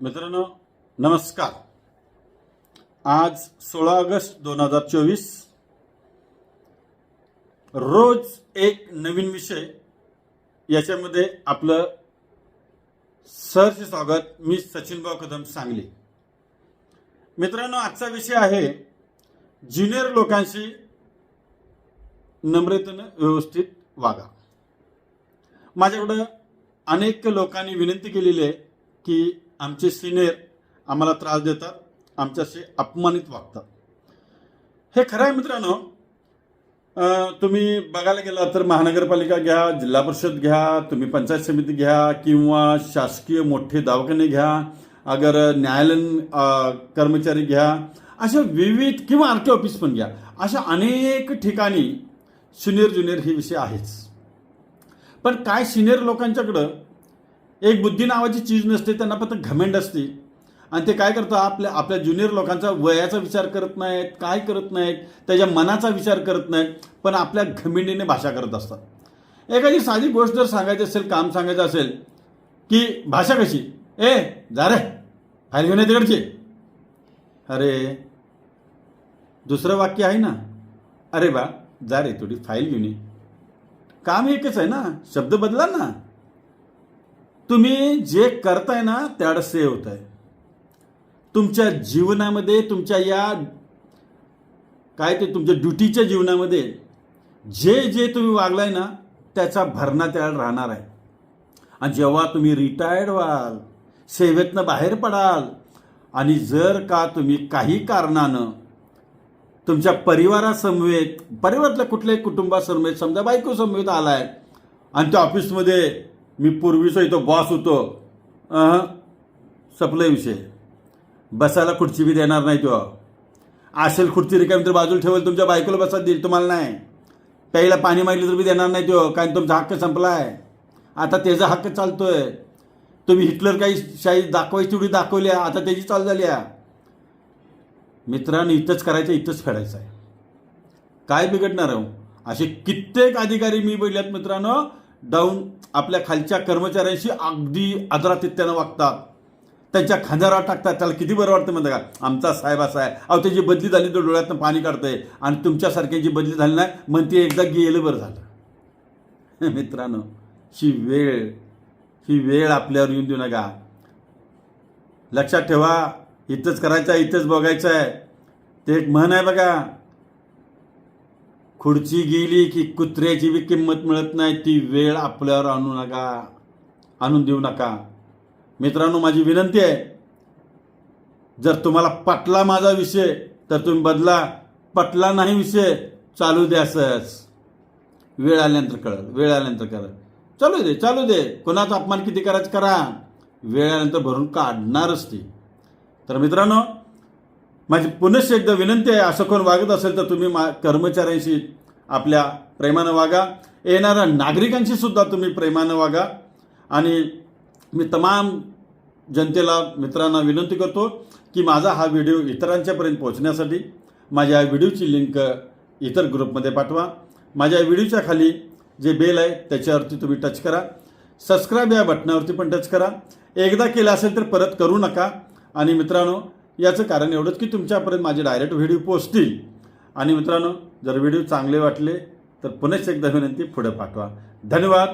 मित्रांनो नमस्कार. आज सोळा ऑगस्ट दोन हजार चोवीस. रोज एक नवीन विषय याच्यामध्ये आपलं सहर्ष स्वागत मी सचिनभाऊ कदम सांगली. मित्रांनो आजचा विषय आहे ज्युनियर लोकांशी नम्रतेनं व्यवस्थित वागा. माझ्याकडं अनेक लोकांनी विनंती केलेली आहे की आमचे सिनियर आम्हाला त्रास देतात आमच्याशी अपमानित वागतात. हे खरं आहे मित्रांनो तुम्ही बघायला गेला तर महानगरपालिका घ्या जिल्हा परिषद घ्या तुम्ही पंचायत समिती घ्या किंवा शासकीय मोठे दवाखाने घ्या अगर न्यायालयीन कर्मचारी घ्या अशा विविध किंवा आर टी ऑफिस पण घ्या. अशा अनेक ठिकाणी सिनियर ज्युनियर हे विषय आहेच. पण काय सिनियर लोकांच्याकडं एक बुद्धी नावाची चीज नसते त्यांना फक्त घमेंड असते. आणि ते काय करतात आपल्या आपल्या ज्युनियर लोकांचा वयाचा विचार करत नाहीत काय करत नाहीत त्याच्या मनाचा विचार करत नाहीत पण आपल्या घमेंडीने भाषा करत असतात. एखादी साधी गोष्ट जर सांगायची असेल काम सांगायचं असेल की भाषा कशी? ए जा रे फाईल घेऊन तिकडची. अरे दुसरं वाक्य आहे ना? अरे बा जा रे थोडी फाईल घेऊन ये. काम एकच आहे ना? शब्द बदला ना? तुम्ही जे करताय ना त्याड से होत आहे तुमच्या जीवनामध्ये तुमच्या या काय ते तुमच्या ड्युटीच्या जीवनामध्ये जे जे तुम्ही वागलाय ना त्याचा भरणा त्याड राहणार आहे. आणि जेव्हा तुम्ही रिटायर्ड व्हाल सेवेतनं बाहेर पडाल आणि जर का तुम्ही काही कारणानं तुमच्या परिवारासमवेत परिवारातल्या कुठल्याही कुटुंबासमवेत समजा बायकोसमवेत आला आलाय आणि त्या ऑफिसमध्ये मी पूर्वीचा इथं बॉस होतो. अहं, विषय. बसायला खुर्ची बी देणार नाही तो. असेल खुर्ची रिकामी तर बाजूला ठेवेल तुमच्या बायकोला बसा देईल तुम्हाला नाही. प्यायला पाणी मागली तर बी देणार नाही तो कारण तुमचा हक्क संपलाय. आता त्याचा हक्क चालतो आहे तुम्ही हिटलर काही शाही दाखवायची तेवढी दाखवली आहे, आता त्याची चाल झाली आहे. मित्रांनो इथंच करायचं इथंच फेडायचं आहे. काय बिघडणार आहे हो? असे कित्येक अधिकारी मी बोलल्यात मित्रांनो डाऊन आपल्या खालच्या कर्मचाऱ्यांशी अगदी आदरातिथ्यानं वागतात. त्यांच्या खांद्यावर टाकतात. त्याला किती बरं वाटतं म्हणतं का? आमचा साहेब असा आहे. अहो त्याची बदली झाली तर डोळ्यातनं पाणी काढतंय. आणि तुमच्यासारख्यांची बदली झाली नाही मग एकदा गेलं बरं झालं. मित्रांनो ही वेळ ही वेळ आपल्यावर येऊन देऊ नका. लक्षात ठेवा इथंच करायचं आहे इथंच बघायचं आहे. ते एक म्हण आहे बघा. खुर्ची गेली की कुत्र्याची बी किंमत मिळत नाही ती वेळ आपल्यावर आणू नका आणून देऊ नका. मित्रांनो माझी विनंती आहे जर तुम्हाला पटला माझा विषय तर तुम्ही बदला. पटला नाही विषय चालू दे असंच वेळ आल्यानंतर कळल वेळ आल्यानंतर कळल. चालू दे चालू दे. कोणाचा अपमान किती करायचं करा. वेळ आल्यानंतर भरून काढणारच ती. तर मित्रांनो माझी पुनश्च एकदा विनंती आहे असं कोण वागत असेल तर तुम्ही मा कर्मचाऱ्यांशी आपल्या प्रेमानं वागा. येणाऱ्या नागरिकांशी सुद्धा तुम्ही प्रेमानं वागा. आणि मी तमाम जनतेला मित्रांना विनंती करतो की माझा हा व्हिडिओ इतरांच्यापर्यंत पोहोचण्यासाठी माझ्या व्हिडिओची लिंक इतर ग्रुपमध्ये पाठवा. माझ्या व्हिडिओच्या खाली जे बेल आहे त्याच्यावरती तुम्ही टच करा. सबस्क्राईब या बटनावरती पण टच करा. एकदा केलं असेल तर परत करू नका. आणि मित्रांनो याचं कारण एवढंच की तुमच्यापर्यंत माझे डायरेक्ट व्हिडिओ पोचतील. आणि मित्रांनो जर व्हिडिओ चांगले वाटले तर पुन्हा एकदा विनंती पुढे पाठवा. धन्यवाद.